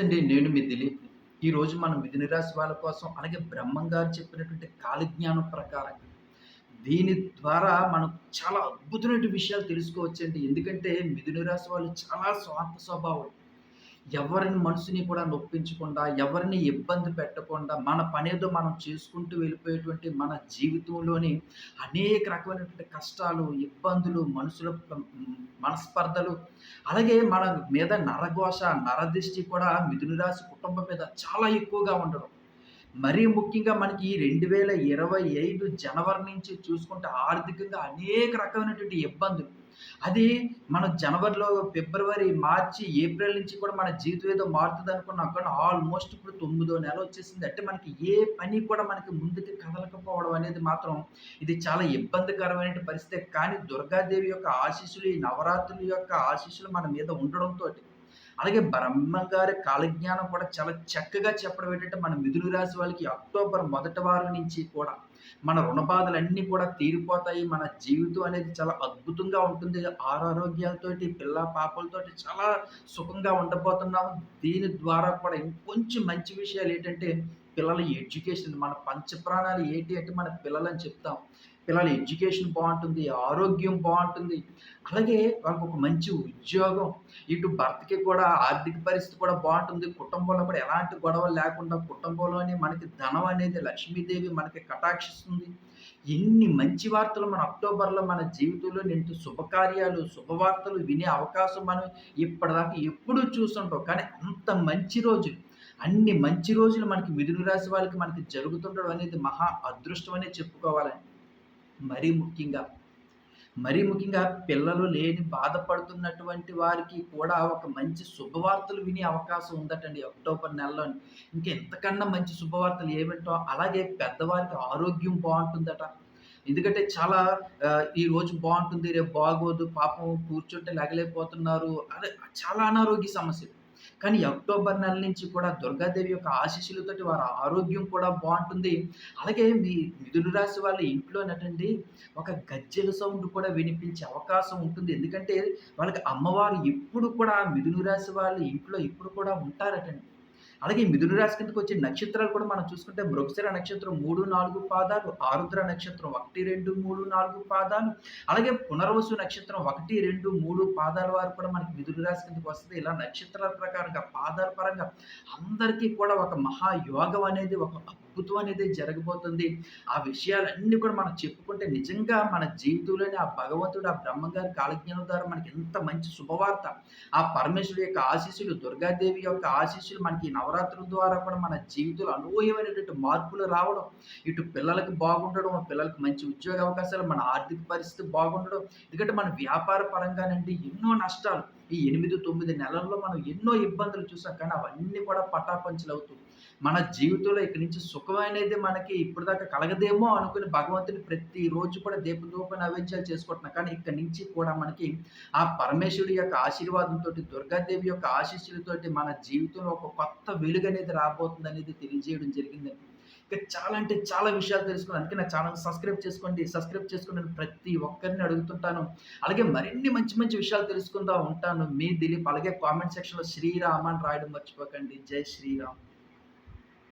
నమస్తే అండి నేను మీ దిలీప్ ఈరోజు మనం మిథున రాశి వాళ్ళ కోసం అలాగే బ్రహ్మం గారు చెప్పినటువంటి కాలజ్ఞానం ప్రకారం దీని ద్వారా మనం చాలా అద్భుతమైన విషయాలు తెలుసుకోవచ్చండి. ఎందుకంటే మిథున రాశి వాళ్ళు చాలా స్వార్థ స్వభావం. ఎవరిని మనసుని కూడా నొప్పించకుండా ఎవరిని ఇబ్బంది పెట్టకుండా మన పనేదో మనం చేసుకుంటూ వెళ్ళిపోయేటువంటి మన జీవితంలోని అనేక రకమైనటువంటి కష్టాలు ఇబ్బందులు మనుషుల మనస్పర్ధలు అలాగే మన మీద నరఘోష నరదృష్టి కూడా మిథునరాశి కుటుంబం మీద చాలా ఎక్కువగా ఉండడం. మరీ ముఖ్యంగా మనకి ఈ రెండు వేల ఇరవై ఐదు జనవరి నుంచి చూసుకుంటే ఆర్థికంగా అనేక రకమైనటువంటి ఇబ్బందులు. అది మనం జనవరిలో ఫిబ్రవరి మార్చి ఏప్రిల్ నుంచి కూడా మన జీవితం ఏదో మారుతుంది అనుకున్నాం కానీ ఆల్మోస్ట్ ఇప్పుడు తొమ్మిదో నెల వచ్చేసింది. అంటే మనకి ఏ పని కూడా మనకి ముందుకి కదలకపోవడం అనేది మాత్రం ఇది చాలా ఇబ్బందికరమైన పరిస్థితి. కానీ దుర్గాదేవి యొక్క ఆశీస్సులు ఈ నవరాత్రుల యొక్క ఆశీస్సులు మన మీద ఉండడంతో అలాగే బ్రహ్మంగారి కాలజ్ఞానం కూడా చాలా చక్కగా చెప్పడం ఏంటంటే మన మిథున రాశి వాళ్ళకి అక్టోబర్ మొదటి వారం నుంచి కూడా మన రుణ బాధలన్నీ కూడా తీరిపోతాయి. మన జీవితం అనేది చాలా అద్భుతంగా ఉంటుంది. ఆరోగ్యాలతోటి పిల్ల పాపలతోటి చాలా సుఖంగా ఉండబోతున్నాము. దీని ద్వారా కూడా ఇంకొంచెం మంచి విషయాలు ఏంటంటే పిల్లల ఎడ్యుకేషన్ మన పంచప్రాణాలు ఏంటి అంటే మన పిల్లలని చెప్తాం. పిల్లల ఎడ్యుకేషన్ బాగుంటుంది ఆరోగ్యం బాగుంటుంది. అలాగే వాళ్ళకి ఒక మంచి ఉద్యోగం. ఇటు భర్తకి కూడా ఆర్థిక పరిస్థితి కూడా బాగుంటుంది. కుటుంబంలో కూడా ఎలాంటి గొడవలు లేకుండా కుటుంబంలోనే మనకి ధనం అనేది లక్ష్మీదేవి మనకి కటాక్షిస్తుంది. ఎన్ని మంచి వార్తలు మన అక్టోబర్లో మన జీవితంలో నింటి శుభకార్యాలు శుభవార్తలు వినే అవకాశం మనం ఇప్పటిదాకా ఎప్పుడూ చూస్తుంటాం. కానీ అంత మంచి రోజు అన్ని మంచి రోజులు మనకి మిథున రాశి వాళ్ళకి మనకి జరుగుతుండడం అనేది మహా అదృష్టం అనే చెప్పుకోవాలని మరీ ముఖ్యంగా మరీ ముఖ్యంగా పిల్లలు లేని బాధపడుతున్నటువంటి వారికి కూడా ఒక మంచి శుభవార్తలు వినే అవకాశం ఉందటండి అక్టోబర్ నెలలో. ఇంకా ఎంతకన్నా మంచి శుభవార్తలు ఏమిటో అలాగే పెద్దవారికి ఆరోగ్యం బాగుంటుందట. ఎందుకంటే చాలా ఈ రోజు బాగుంటుంది రేపు బాగోదు పాపం కూర్చుంటే లగలేకపోతున్నారు. అదే చాలా అనారోగ్య సమస్యలు. కానీ అక్టోబర్ నెల నుంచి కూడా దుర్గాదేవి యొక్క ఆశీస్సులతోటి వారి ఆరోగ్యం కూడా బాగుంటుంది. అలాగే మీ మిథున రాశి వాళ్ళ ఇంట్లోనటండి ఒక గజ్జెల సౌండ్ కూడా వినిపించే అవకాశం ఉంటుంది. ఎందుకంటే వాళ్ళకి అమ్మవారు ఎప్పుడు కూడా మిథున రాశి వాళ్ళ ఇంట్లో ఎప్పుడు కూడా ఉంటారటండి. అలాగే మిథున రాశి కిందకి వచ్చే నక్షత్రాలు కూడా మనం చూసుకుంటే మృగశిర నక్షత్రం మూడు నాలుగు పాదాలు ఆరుద్ర నక్షత్రం ఒకటి రెండు మూడు నాలుగు పాదాలు. అలాగే పునర్వసు నక్షత్రం ఒకటి రెండు మూడు పాదాల వారు కూడా మనకి మిథున రాశి కిందకి వస్తుంది. ఇలా నక్షత్రాల ప్రకారంగా పాదాల పరంగా అందరికీ కూడా ఒక మహాయోగం అనేది ఒక అద్భుతం అనేది జరగబోతుంది. ఆ విషయాలన్నీ కూడా మనం చెప్పుకుంటే నిజంగా మన జీవితంలోని ఆ భగవంతుడు ఆ బ్రహ్మగారి కాలజ్ఞానం ద్వారా మనకి ఎంత మంచి శుభవార్త. ఆ పరమేశ్వరుడు యొక్క ఆశీస్సులు దుర్గాదేవి యొక్క ఆశీస్సులు మనకి నవరాత్రుల ద్వారా కూడా మన జీవితంలో అనూహ్యమైనటువంటి మార్పులు రావడం ఇటు పిల్లలకు బాగుండడం పిల్లలకు మంచి ఉద్యోగ అవకాశాలు మన ఆర్థిక పరిస్థితి బాగుండడం ఎందుకంటే మన వ్యాపార పరంగానండి ఎన్నో నష్టాలు. ఈ ఎనిమిది తొమ్మిది నెలల్లో మనం ఎన్నో ఇబ్బందులు చూసాం కానీ అవన్నీ కూడా పటాపంచలు అవుతుంది మన జీవితంలో ఇక్కడి నుంచి సుఖం అనేది మనకి ఇప్పుడు దాకా కలగదేమో అనుకుని భగవంతుని ప్రతిరోజు కూడా దీపదూప నైవేద్యాలు చేసుకుంటున్నాం. కానీ ఇక్కడి నుంచి కూడా మనకి ఆ పరమేశ్వరుడి యొక్క ఆశీర్వాదంతో దుర్గాదేవి యొక్క ఆశీస్సులతోటి మన జీవితంలో ఒక కొత్త వెలుగు అనేది రాబోతుంది అనేది తెలియజేయడం జరిగిందండి ఇంకా చాలా అంటే చాలా విషయాలు తెలుసుకున్నాను. అందుకే నా ఛానల్ సబ్స్క్రైబ్ చేసుకోండి సబ్స్క్రైబ్ చేసుకుని ప్రతి ఒక్కరిని అడుగుతుంటాను. అలాగే మరిన్ని మంచి మంచి విషయాలు తెలుసుకుందా ఉంటాను. మీ దిలీప్. అలాగే కామెంట్ సెక్షన్లో శ్రీరామ్ అని రాయడం మర్చిపోకండి. జై శ్రీరామ్.